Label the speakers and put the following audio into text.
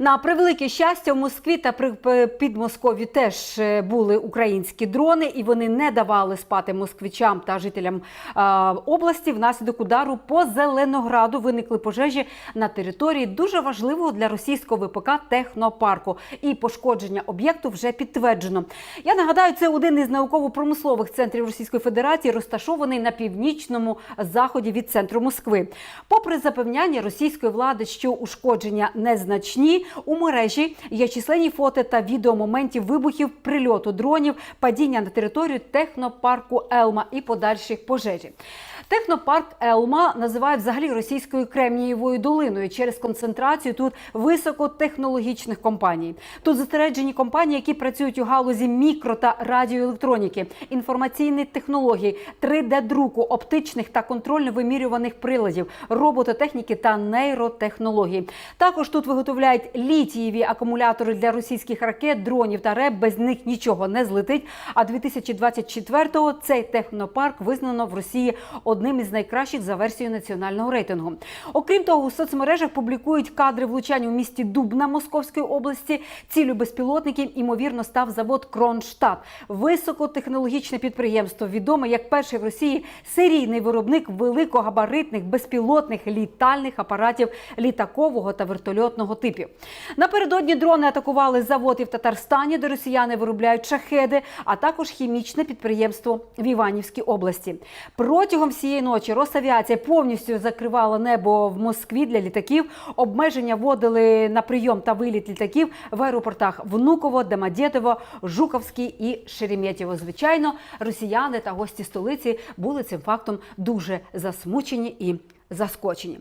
Speaker 1: На превелике щастя, в Москві та при Підмосков'ї теж е, були українські дрони, і вони не давали спати москвичам та жителям області. Внаслідок удару по Зеленограду виникли пожежі на території дуже важливого для російського ВПК технопарку. І пошкодження об'єкту вже підтверджено. Я нагадаю, це один із науково-промислових центрів Російської Федерації, розташований на північному заході від центру Москви. Попри запевняння російської влади, що ушкодження незначні, у мережі є численні фото та відео моментів вибухів, прильоту дронів, падіння на територію технопарку Елма і подальших пожежі. Технопарк Елма називають взагалі російською кремнієвою долиною через концентрацію тут високотехнологічних компаній. Тут зосереджені компанії, які працюють у галузі мікро та радіоелектроніки, інформаційних технологій, 3D-друку, оптичних та контрольно-вимірюваних приладів, робототехніки та нейротехнологій. Також тут виготовляють літієві акумулятори для російських ракет, дронів та РЕБ. Без них нічого не злетить. А 2024-го цей технопарк визнано в Росії одним із найкращих за версією національного рейтингу. Окрім того, у соцмережах публікують кадри влучань у місті Дубна Московської області. Цілю безпілотників імовірно став завод Кронштадт. Високотехнологічне підприємство відоме як перший в Росії серійний виробник великогабаритних безпілотних літальних апаратів літакового та вертольотного типів. Напередодні дрони атакували завод і в Татарстані, де росіяни виробляють шахеди, а також хімічне підприємство в Іванівській області. Протягом всієї ночі Росавіація повністю закривала небо в Москві для літаків. Обмеження вводили на прийом та виліт літаків в аеропортах Внуково, Домодєдово, Жуковський і Шереметьєво. Звичайно, росіяни та гості столиці були цим фактом дуже засмучені і заскочені.